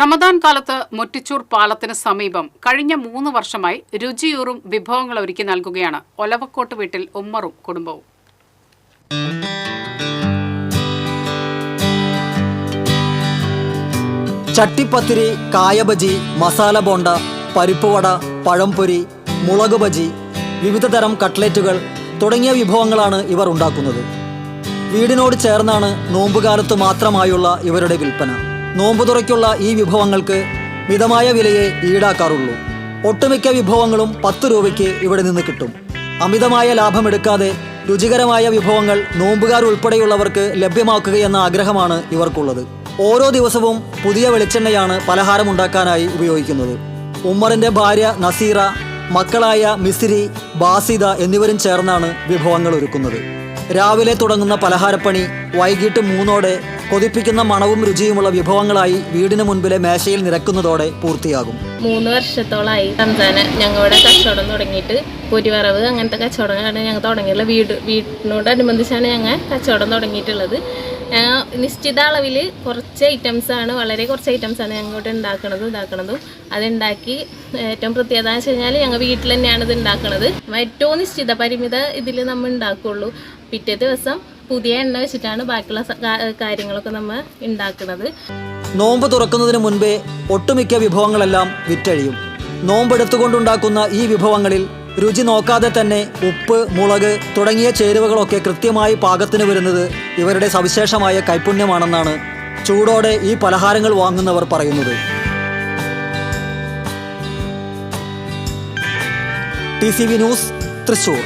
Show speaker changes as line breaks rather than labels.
റമദാൻ കാലത്ത് മുറ്റിച്ചൂർ പാലത്തിന് സമീപം കഴിഞ്ഞ മൂന്ന് വർഷമായി രുചിയൂറും വിഭവങ്ങൾ ഒരുക്കി നൽകുകയാണ് ഒലവക്കോട്ട് വീട്ടിൽ ഉമ്മറും കുടുംബവും.
ചട്ടിപ്പത്തിരി കായബജി മസാല ബോണ്ട പരിപ്പുവട പഴംപൊരി മുളക് ബജി വിവിധ തരം കട്ട്ലറ്റുകൾ തുടങ്ങിയ വിഭവങ്ങളാണ് ഇവർ ഉണ്ടാക്കുന്നത്. വീടിനോട് ചേർന്നാണ് നോമ്പുകാലത്ത് മാത്രമായുള്ള ഇവരുടെ വിൽപ്പന. നോമ്പ് തുറയ്ക്കുള്ള ഈ വിഭവങ്ങൾക്ക് മിതമായ വിലയെ ഈടാക്കാറുള്ളൂ. ഒട്ടുമിക്ക വിഭവങ്ങളും പത്ത് രൂപയ്ക്ക് ഇവിടെ നിന്ന് കിട്ടും. അമിതമായ ലാഭമെടുക്കാതെ രുചികരമായ വിഭവങ്ങൾ നോമ്പുകാർ ഉൾപ്പെടെയുള്ളവർക്ക് ലഭ്യമാക്കുകയെന്ന ആഗ്രഹമാണ് ഇവർക്കുള്ളത്. ഓരോ ദിവസവും പുതിയ വെളിച്ചെണ്ണയാണ് പലഹാരം ഉണ്ടാക്കാനായി ഉപയോഗിക്കുന്നത്. ഉമ്മറിന്റെ ഭാര്യ നസീറ മക്കളായ മിസിരി ബാസിദ എന്നിവരും ചേർന്നാണ് വിഭവങ്ങൾ ഒരുക്കുന്നത്. രാവിലെ തുടങ്ങുന്ന പലഹാരപ്പണി വൈകിട്ട് മൂന്നോടെ കൊതിപ്പിക്കുന്ന മണവും രുചിയുമുള്ള വിഭവങ്ങളായി വീടിന് മുൻപിലെ മേശയിൽ നിരക്കുന്നതോടെ പൂർത്തിയാകും.
മൂന്ന് വർഷത്തോളമായി റംസാന് ഞങ്ങളുടെ കച്ചവടം തുടങ്ങിയിട്ട് പൊരിവറവ് അങ്ങനത്തെ കച്ചവടങ്ങളാണ് ഞങ്ങൾ തുടങ്ങിയിട്ടുള്ളത്. വീട് വീടിനോടനുബന്ധിച്ചാണ് ഞങ്ങൾ കച്ചവടം തുടങ്ങിയിട്ടുള്ളത്. നിശ്ചിത അളവിൽ കുറച്ച് ഐറ്റംസാണ് വളരെ കുറച്ച് ഐറ്റംസാണ് ഞങ്ങൾ ഇവിടെ ഉണ്ടാക്കണതും ഇതാക്കണതും അതുണ്ടാക്കി ഏറ്റവും പ്രത്യേകത എന്ന് വെച്ച് കഴിഞ്ഞാൽ ഞങ്ങൾ വീട്ടിൽ തന്നെയാണ് ഇത് ഉണ്ടാക്കുന്നത്. ഏറ്റവും നിശ്ചിത പരിമിത ഇതിൽ നമ്മൾ ഉണ്ടാക്കുള്ളൂ. പിറ്റേ ദിവസം പുതിയ എണ്ണ വെച്ചിട്ടാണ് ബാക്കിയുള്ള കാര്യങ്ങളൊക്കെ നമ്മൾ ഉണ്ടാക്കുന്നത്
നോമ്പ് തുറക്കുന്നതിന് മുൻപേ ഒട്ടുമിക്ക വിഭവങ്ങളെല്ലാം വിറ്റഴിയും. നോമ്പെടുത്തുകൊണ്ടുണ്ടാക്കുന്ന ഈ വിഭവങ്ങളിൽ രുചി നോക്കാതെ തന്നെ ഉപ്പ് മുളക് തുടങ്ങിയ ചേരുവകളൊക്കെ കൃത്യമായി പാകത്തിന് വരുന്നത് ഇവരുടെ സവിശേഷമായ കൈപുണ്യമാണെന്നാണ് ചൂടോടെ ഈ പലഹാരങ്ങൾ വാങ്ങുന്നവർ പറയുന്നത്. T C V news Thrissur.